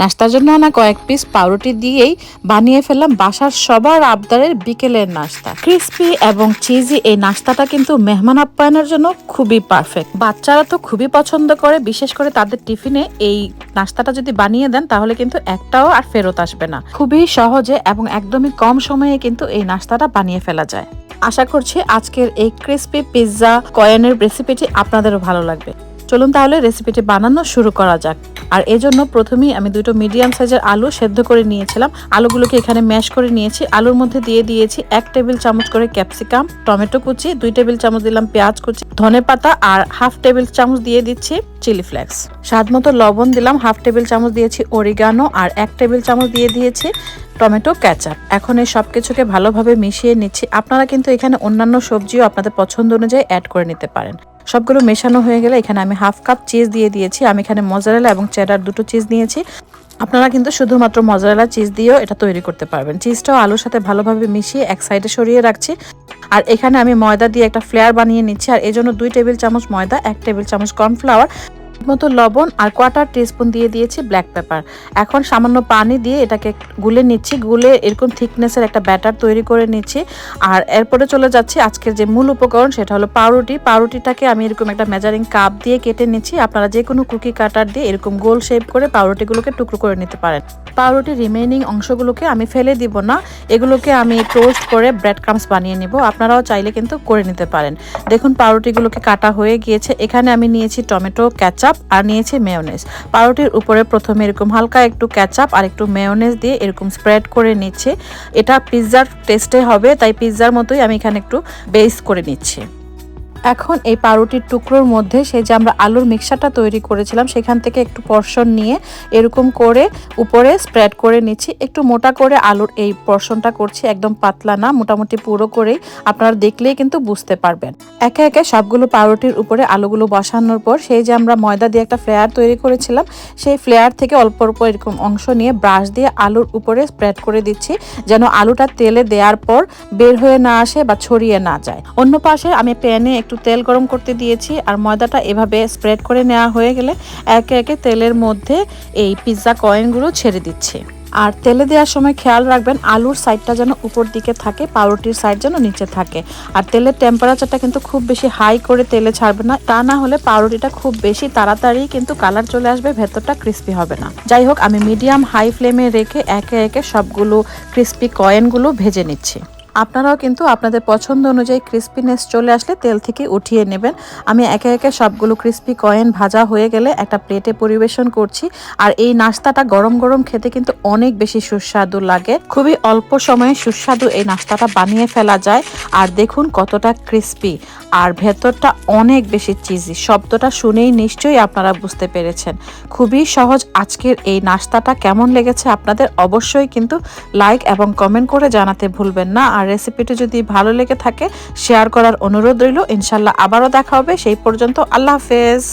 নাস্তার জন্য আনা কয়েক পিস পাউরুটি দিয়েই বানিয়ে ফেললাম বাসার সবার আবদারের বিকেলের নাস্তা। ক্রিস্পি এবং চিজি এই নাস্তাটা কিন্তু মেহমান আপ্যায়নের জন্য খুবই পারফেক্ট বাচ্চারা তো খুবই পছন্দ করে, বিশেষ করে তাদের টিফিনে এই নাস্তাটা যদি বানিয়ে দেন তাহলে কিন্তু একটাও আর ফেরত আসবে না। খুবই সহজে এবং একদমই কম সময়ে কিন্তু এই নাস্তাটা বানিয়ে ফেলা যায়। আশা করছি আজকের এই ক্রিস্পি পিৎজা কয়েনের রেসিপিটি আপনাদেরও ভালো লাগবে। চলুন তাহলে রেসিপিটি বানানো শুরু করা যাক। আর এজন্য প্রথমেই আমি দুটো মিডিয়াম সাইজের আলু সেদ্ধ করে নিয়েছিলাম। আলুগুলোকে এখানে ম্যাশ করে নিয়েছি। আলুর মধ্যে দিয়ে দিয়েছি এক টেবিল চামচ করে ক্যাপসিকাম টমেটো কুচি, দুই টেবিল চামচ দিলাম পেঁয়াজ কুচি, ধনে পাতা আর হাফ টেবিল চামচ দিয়ে দিচ্ছি চিলি ফ্লেক্স স্বাদ মতো লবণ দিলাম হাফ টেবিল চামচ দিয়েছি অরিগানো আর এক টেবিল চামচ দিয়ে দিয়েছি টমেটো ক্যাচাপ এখন এই সব কিছুকে ভালোভাবে মিশিয়ে নিচ্ছি। আপনারা কিন্তু এখানে অন্যান্য সবজিও আপনাদের পছন্দ অনুযায়ী অ্যাড করে নিতে পারেন। সবগুলো মেশানো হয়ে গেলে এখানে আমি হাফ কাপ চিজ দিয়ে দিয়েছি। আমি এখানে মজারেলা এবং চেডার দুটো চিজ নিয়েছি। আপনারা কিন্তু শুধুমাত্র মজারেলা চিজ দিয়েও এটা তৈরি করতে পারবেন। চিজটাও আলুর সাথে ভালোভাবে মিশিয়ে এক সাইডে সরিয়ে রাখছি। আর এখানে আমি ময়দা দিয়ে একটা ফ্লেয়ার বানিয়ে নিচ্ছি। আর এই জন্য দুই টেবিল চামচ ময়দা, এক টেবিল চামচ কর্নফ্লাওয়ার মতো লবণ আর কোয়ার্টার টিস্পুন দিয়ে দিয়েছি ব্ল্যাক পেপার এখন সামান্য পানি দিয়ে এটাকে গুলে নিচ্ছি, গুলে এরকম থিকনেসের একটা ব্যাটার তৈরি করে নিচ্ছি। আর এরপরে চলে যাচ্ছি আজকের যে মূল উপকরণ, সেটা হলো পাউরুটি। পাউরুটিটাকে আমি এরকম একটা মেজারিং কাপ দিয়ে কেটে নিচ্ছি। আপনারা যে কোনো কুকি কাটার দিয়ে এরকম গোল শেপ করে পাউরুটিগুলোকে টুকরো করে নিতে পারেন। পাউরুটির রিমেইনিং অংশগুলোকে আমি ফেলে দিব না। এগুলোকে আমি টোস্ট করে ব্রেড ক্রামস বানিয়ে নিব। আপনারাও চাইলে কিন্তু করে নিতে পারেন। দেখুন পাউরুটিগুলোকে কাটা হয়ে গিয়েছে। এখানে আমি নিয়েছি টমেটো ক্যাচাপ আর নিয়েছি মেয়োনেজ পাউরুটির উপরে প্রথমে এরকম হালকা একটু ক্যাচাপ আর একটু মেয়োনেজ দিয়ে এরকম স্প্রেড করে নিচ্ছে। এটা পিৎজার টেস্টে হবে, তাই পিৎজার মতোই আমি এখানে একটু বেস করে নিচ্ছি। এখন এই পাউরুটির টুকরোর মধ্যে সেই যে আমরা আলুর মিক্সারটা তৈরি করেছিলাম, সেখান থেকে একটু পর্শন নিয়ে এরকম করে উপরে স্প্রেড করে নিচ্ছি। একটু মোটা করে আলুর এই পর্শনটা করছি, একদম পাতলা না, মোটামুটি পুরো করেই আপনারা দেখলেই কিন্তু বুঝতে পারবেন। একে একে সবগুলো পাউরুটির উপরে আলুগুলো বসানোর পর সেই যে আমরা ময়দা দিয়ে একটা ফ্লেয়ার তৈরি করেছিলাম, সেই ফ্লেয়ার থেকে অল্প অল্প এরকম অংশ নিয়ে ব্রাশ দিয়ে আলুর উপরে স্প্রেড করে দিচ্ছি, যেন আলুটা তেলে দেওয়ার পর বের হয়ে না আসে বা ছড়িয়ে না যায়। অন্য পাশে আমি প্যানে একটু তেল গরম করতে দিয়েছি আর ময়দাটা এভাবে স্প্রেড করে নেওয়া হয়ে গেলে একে একে তেলের মধ্যে এই পিৎজা কয়েনগুলো ছেড়ে দিচ্ছি। আর তেলে দেওয়ার সময় খেয়াল রাখবেন আলুর সাইডটা যেন উপর দিকে থাকে, পাউরুটির সাইড যেন নিচে থাকে। আর তেলের টেম্পারেচারটা কিন্তু খুব বেশি হাই করে তেলে ছাড়বে না, তা না হলে পাউরুটিটা খুব বেশি তাড়াতাড়ি কিন্তু কালার চলে আসবে, ভেতরটা ক্রিস্পি হবে না। যাই হোক, আমি মিডিয়াম হাই ফ্লেমে রেখে একে একে সবগুলো ক্রিস্পি কয়েনগুলো ভেজে নিচ্ছি। আপনারাও কিন্তু আপনাদের পছন্দ অনুযায়ী ক্রিস্পিনেস চলে আসলে তেল থেকে উঠিয়ে নেবেন। আমি একে একে সবগুলো ক্রিস্পি কয়েন ভাজা হয়ে গেলে একটা প্লেটে পরিবেশন করছি। আর এই নাস্তাটা গরম গরম খেতে কিন্তু অনেক বেশি সুস্বাদু লাগে। খুবই অল্প সময়ে সুস্বাদু এই নাস্তাটা বানিয়ে ফেলা যায়। আর দেখুন কতটা ক্রিস্পি আর ভেতরটা অনেক বেশি চিজি শব্দটা শুনেই নিশ্চয়ই আপনারা বুঝতে পেরেছেন। খুবই সহজ আজকের এই নাস্তাটা কেমন লেগেছে আপনাদের অবশ্যই কিন্তু লাইক এবং কমেন্ট করে জানাতে ভুলবেন না। আর রেসিপিটি যদি ভালো লেগে থাকে শেয়ার করার অনুরোধ রইল। ইনশাল্লাহ আবারও দেখা হবে। সেই পর্যন্ত আল্লাহ হাফেজ।